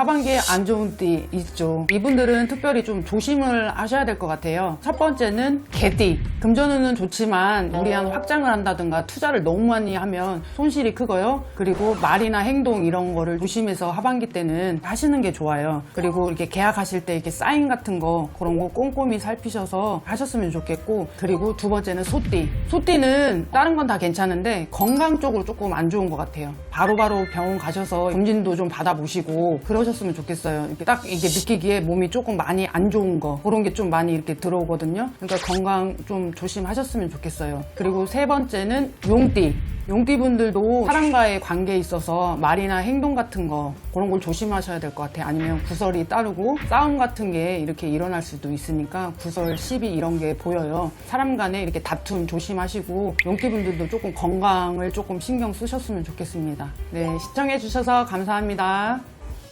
하반기에 안 좋은 띠 있죠. 이분들은 특별히 좀 조심을 하셔야 될 것 같아요. 첫 번째는 개띠. 금전운은 좋지만 무리한 확장을 한다든가 투자를 너무 많이 하면 손실이 크고요. 그리고 말이나 행동 이런 거를 조심해서 하반기 때는 하시는 게 좋아요. 그리고 이렇게 계약하실 때 이렇게 사인 같은 거 그런 거 꼼꼼히 살피셔서 하셨으면 좋겠고 그리고 두 번째는 소띠. 소띠는 다른 건 다 괜찮은데 건강 쪽으로 조금 안 좋은 것 같아요. 바로바로 병원 가셔서 검진도 좀 받아보시고 그러셨으면 좋겠어요. 이렇게 딱 이게 느끼기에 몸이 조금 많이 안 좋은 거 그런 게 좀 많이 이렇게 들어오거든요. 그러니까 건강 좀 조심하셨으면 좋겠어요. 그리고 세 번째는 용띠. 용띠분들도 사람과의 관계에 있어서 말이나 행동 같은 거 그런 걸 조심하셔야 될 것 같아요. 아니면 구설이 따르고 싸움 같은 게 이렇게 일어날 수도 있으니까 구설, 시비 이런 게 보여요. 사람 간에 이렇게 다툼 조심하시고 용띠분들도 조금 건강을 조금 신경 쓰셨으면 좋겠습니다. 네, 시청해 주셔서 감사합니다.